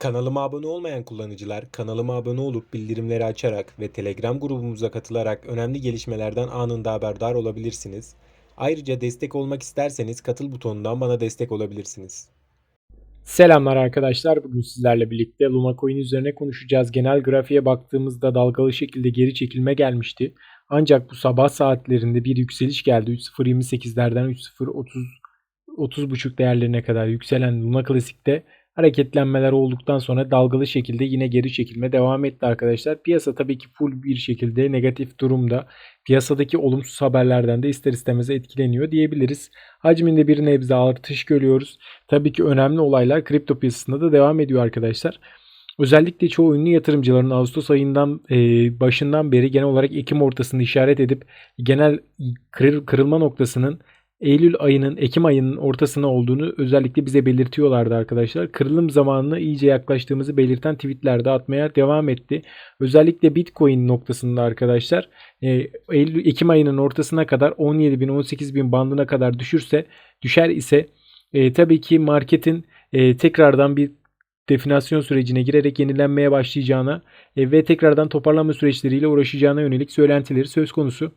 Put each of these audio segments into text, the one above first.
Kanalıma abone olmayan kullanıcılar kanalıma abone olup bildirimleri açarak ve Telegram grubumuza katılarak önemli gelişmelerden anında haberdar olabilirsiniz. Ayrıca destek olmak isterseniz katıl butonundan bana destek olabilirsiniz. Selamlar arkadaşlar. Bugün sizlerle birlikte Luna Coin üzerine konuşacağız. Genel grafiğe baktığımızda dalgalı şekilde geri çekilme gelmişti. Ancak bu sabah saatlerinde bir yükseliş geldi. 3.028'lerden 3.030 30.5 değerlerine kadar yükselen Luna Classic'te hareketlenmeler olduktan sonra dalgalı şekilde yine geri çekilme devam etti arkadaşlar. Piyasa tabii ki full bir şekilde negatif durumda. Piyasadaki olumsuz haberlerden de ister istemez etkileniyor diyebiliriz. Hacminde bir nebze artış görüyoruz. Tabii ki önemli olaylar kripto piyasasında da devam ediyor arkadaşlar. Özellikle çoğu ünlü yatırımcıların Ağustos ayından e, başından beri genel olarak Ekim ortasını işaret edip genel kır, kırılma noktasının Eylül ayının Ekim ayının ortasına olduğunu özellikle bize belirtiyorlardı arkadaşlar. Kırılım zamanına iyice yaklaştığımızı belirten tweetler de atmaya devam etti. Özellikle Bitcoin noktasında arkadaşlar e, Eylül Ekim ayının ortasına kadar 17 bin 18 bin bandına kadar düşürse düşer ise e, tabii ki marketin e, tekrardan bir definasyon sürecine girerek yenilenmeye başlayacağına e, ve tekrardan toparlanma süreçleriyle uğraşacağına yönelik söylentileri söz konusu.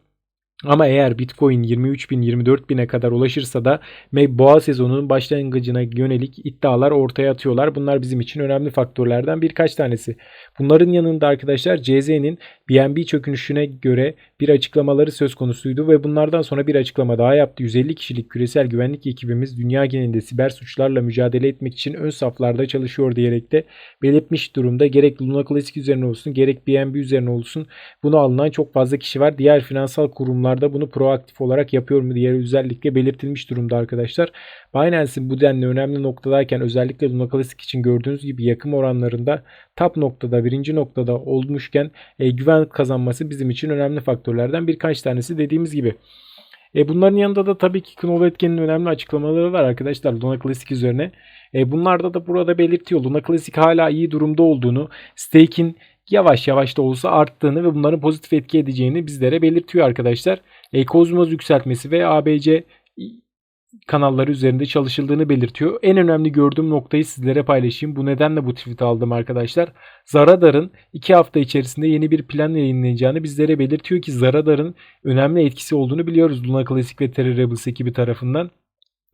Ama eğer Bitcoin 23 bin 24 bine kadar ulaşırsa da boğa sezonunun başlangıcına yönelik iddialar ortaya atıyorlar. Bunlar bizim için önemli faktörlerden birkaç tanesi. Bunların yanında arkadaşlar CZ'nin BNB çökünüşüne göre bir açıklamaları söz konusuydu ve bunlardan sonra bir açıklama daha yaptı. 150 kişilik küresel güvenlik ekibimiz dünya genelinde siber suçlarla mücadele etmek için ön saflarda çalışıyor diyerek de belirtmiş durumda. Gerek Luna Classic üzerine olsun gerek BNB üzerine olsun bunu alınan çok fazla kişi var. Diğer finansal kurumlarda bunu proaktif olarak yapıyor mu diye özellikle belirtilmiş durumda arkadaşlar. Binance'in bu denli önemli noktadayken özellikle Luna Classic için gördüğünüz gibi yakım oranlarında top noktada birinci noktada olmuşken e, güven kazanması bizim için önemli faktörlerden birkaç tanesi dediğimiz gibi. E, bunların yanında da tabii ki Knol Etken'in önemli açıklamaları var arkadaşlar Luna Classic üzerine. E, bunlarda da burada belirtiyor. Luna Classic hala iyi durumda olduğunu, stake'in yavaş yavaş da olsa arttığını ve bunların pozitif etki edeceğini bizlere belirtiyor arkadaşlar. E, Kozmos yükseltmesi ve ABC kanalları üzerinde çalışıldığını belirtiyor. En önemli gördüğüm noktayı sizlere paylaşayım. Bu nedenle bu tweet aldım arkadaşlar. Zaradar'ın 2 hafta içerisinde yeni bir plan yayınlayacağını bizlere belirtiyor ki Zaradar'ın önemli etkisi olduğunu biliyoruz Luna Classic ve Terra Rebels ekibi tarafından.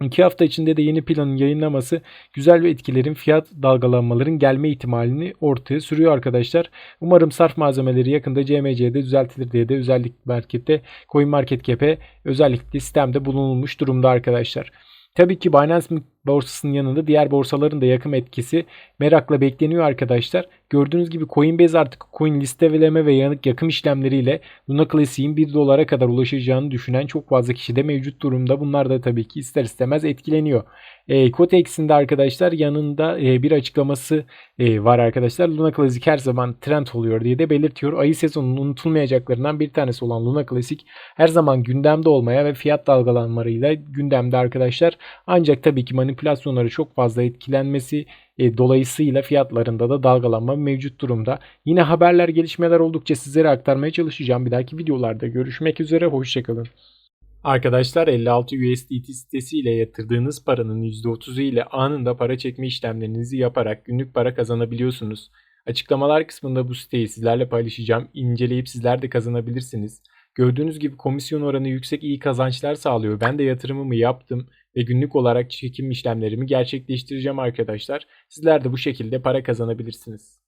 2 hafta içinde de yeni planın yayınlaması güzel ve etkilerin fiyat dalgalanmaların gelme ihtimalini ortaya sürüyor arkadaşlar. Umarım sarf malzemeleri yakında CMC'de düzeltilir diye de özellikle markette Coin Market Cap'e özellikle sistemde bulunulmuş durumda arkadaşlar. Tabii ki Binance borsasının yanında diğer borsaların da yakın etkisi merakla bekleniyor arkadaşlar. Gördüğünüz gibi Coinbase artık coin listeleme ve yanık yakım işlemleriyle Luna Classic'in 1 dolara kadar ulaşacağını düşünen çok fazla kişi de mevcut durumda. Bunlar da tabii ki ister istemez etkileniyor. E, Cotex'in de arkadaşlar yanında e, bir açıklaması e, var arkadaşlar. Luna Classic her zaman trend oluyor diye de belirtiyor. Ayı sezonunun unutulmayacaklarından bir tanesi olan Luna Classic her zaman gündemde olmaya ve fiyat dalgalanmalarıyla gündemde arkadaşlar. Ancak tabii ki manipülasyonları çok fazla etkilenmesi e, dolayısıyla fiyatlarında da dalgalanma mevcut durumda. Yine haberler gelişmeler oldukça sizlere aktarmaya çalışacağım. Bir dahaki videolarda görüşmek üzere. Hoşçakalın. Arkadaşlar 56 USDT sitesiyle yatırdığınız paranın %30'u ile anında para çekme işlemlerinizi yaparak günlük para kazanabiliyorsunuz. Açıklamalar kısmında bu siteyi sizlerle paylaşacağım. İnceleyip sizler de kazanabilirsiniz. Gördüğünüz gibi komisyon oranı yüksek iyi kazançlar sağlıyor. Ben de yatırımımı yaptım ve günlük olarak çekim işlemlerimi gerçekleştireceğim arkadaşlar. Sizler de bu şekilde para kazanabilirsiniz.